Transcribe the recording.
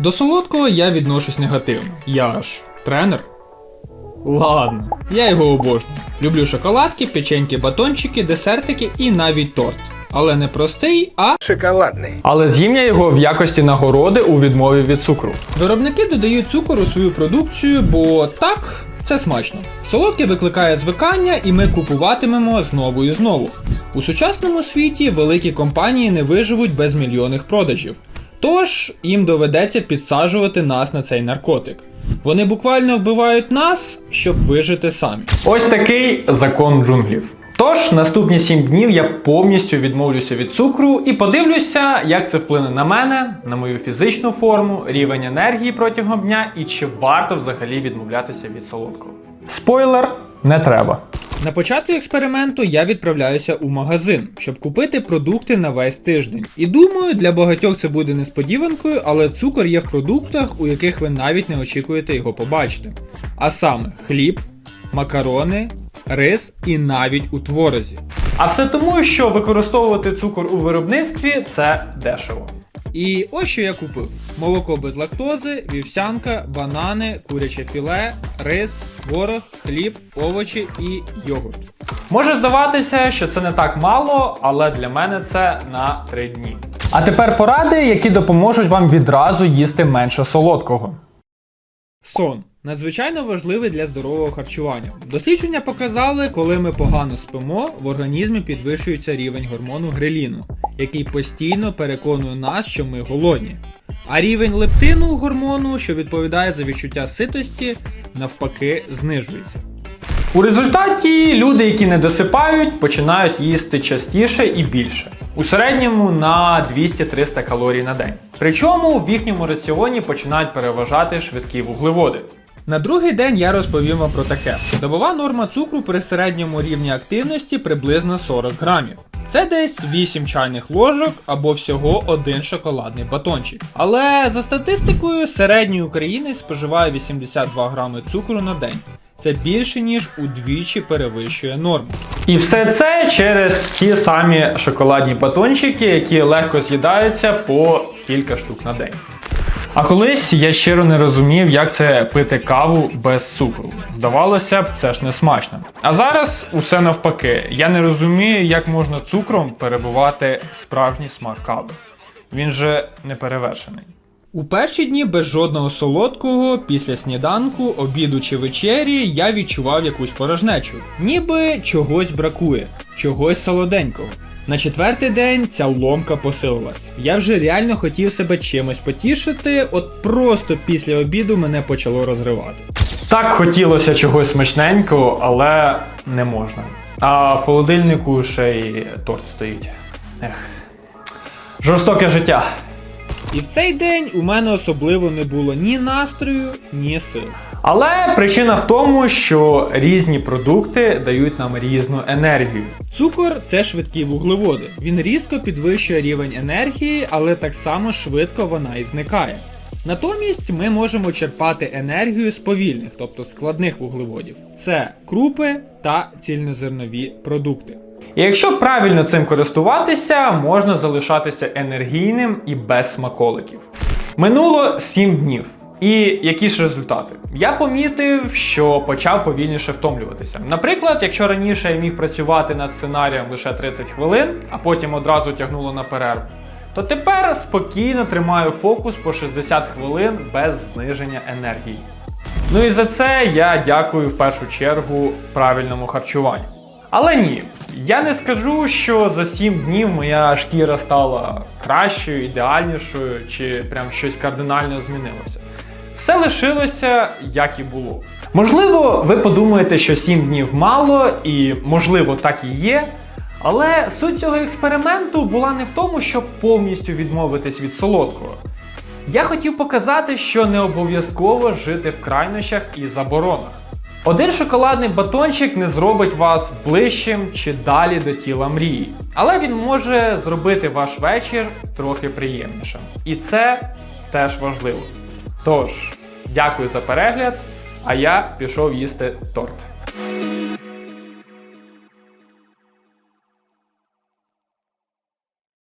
До солодкого я відношусь негативно. Я ж тренер. Ладно, я його обожнюю. Люблю шоколадки, печеньки, батончики, десертики і навіть торт. Але не простий, а Шоколадний. Але з'їм я його в якості нагороди у відмові від цукру. Виробники додають цукор у свою продукцію, бо так, це смачно. Солодке викликає звикання, і ми купуватимемо знову і знову. У сучасному світі великі компанії не виживуть без мільйонних продажів. Тож їм доведеться підсаджувати нас на цей наркотик. Вони буквально вбивають нас, щоб вижити самі. Ось такий закон джунглів. Тож наступні 7 днів я повністю відмовлюся від цукру і подивлюся, як це вплине на мене, на мою фізичну форму, рівень енергії протягом дня і чи варто взагалі відмовлятися від солодкого. Спойлер, не треба. На початку експерименту я відправляюся у магазин, щоб купити продукти на весь тиждень. І думаю, для багатьох це буде несподіванкою, але цукор є в продуктах, у яких ви навіть не очікуєте його побачити. А саме хліб, макарони, рис і навіть у творозі. А все тому, що використовувати цукор у виробництві це дешево. І ось що я купив: молоко без лактози, вівсянка, банани, куряче філе, рис, творог, хліб, овочі і йогурт. Може здаватися, що це не так мало, але для мене це на 3 дні. А тепер поради, які допоможуть вам відразу їсти менше солодкого. Сон надзвичайно важливий для здорового харчування. Дослідження показали, коли ми погано спимо, в організмі підвищується рівень гормону греліну, який постійно переконує нас, що ми голодні. А рівень лептину гормону, що відповідає за відчуття ситості, навпаки, знижується. У результаті люди, які не досипають, починають їсти частіше і більше. У середньому на 200-300 калорій на день. Причому в їхньому раціоні починають переважати швидкі вуглеводи. На другий день я розповім вам про таке: добова норма цукру при середньому рівні активності приблизно 40 грамів. Це десь 8 чайних ложок або всього один шоколадний батончик. Але за статистикою, середній українець споживає 82 грами цукру на день. Це більше ніж удвічі перевищує норму. І все це через ті самі шоколадні батончики, які легко з'їдаються по кілька штук на день. А колись я щиро не розумів, як це пити каву без цукру. Здавалося б, це ж не смачно. А зараз усе навпаки. Я не розумію, як можна цукром перебувати справжній смак кави. Він же не перевершений. У перші дні без жодного солодкого, після сніданку, обіду чи вечері я відчував якусь порожнечу. Ніби чогось бракує, чогось солоденького. На четвертий день ця ломка посилилась. Я вже реально хотів себе чимось потішити, от просто після обіду мене почало розривати. Так хотілося чогось смачненького, але не можна. А в холодильнику ще й торт стоїть. Ех. Жорстоке життя. І в цей день у мене особливо не було ні настрою, ні сил. Але причина в тому, що різні продукти дають нам різну енергію. Цукор це швидкі вуглеводи. Він різко підвищує рівень енергії, але так само швидко вона і зникає. Натомість ми можемо черпати енергію з повільних, тобто складних вуглеводів. Це крупи та цільнозернові продукти. І якщо правильно цим користуватися, можна залишатися енергійним і без смаколиків. Минуло 7 днів. І які ж результати? Я помітив, що почав повільніше втомлюватися. Наприклад, якщо раніше я міг працювати над сценарієм лише 30 хвилин, а потім одразу тягнуло на перерву, то тепер спокійно тримаю фокус по 60 хвилин без зниження енергії. Ну і за це я дякую в першу чергу правильному харчуванню. Але ні, я не скажу, що за 7 днів моя шкіра стала кращою, ідеальнішою, чи прям щось кардинально змінилося. Все лишилося, як і було. Можливо, ви подумаєте, що 7 днів мало, і можливо так і є. Але суть цього експерименту була не в тому, щоб повністю відмовитись від солодкого. Я хотів показати, що не обов'язково жити в крайнощах і заборонах. Один шоколадний батончик не зробить вас ближчим чи далі до тіла мрії, але він може зробити ваш вечір трохи приємнішим. І це теж важливо. Тож, дякую за перегляд, а я пішов їсти торт.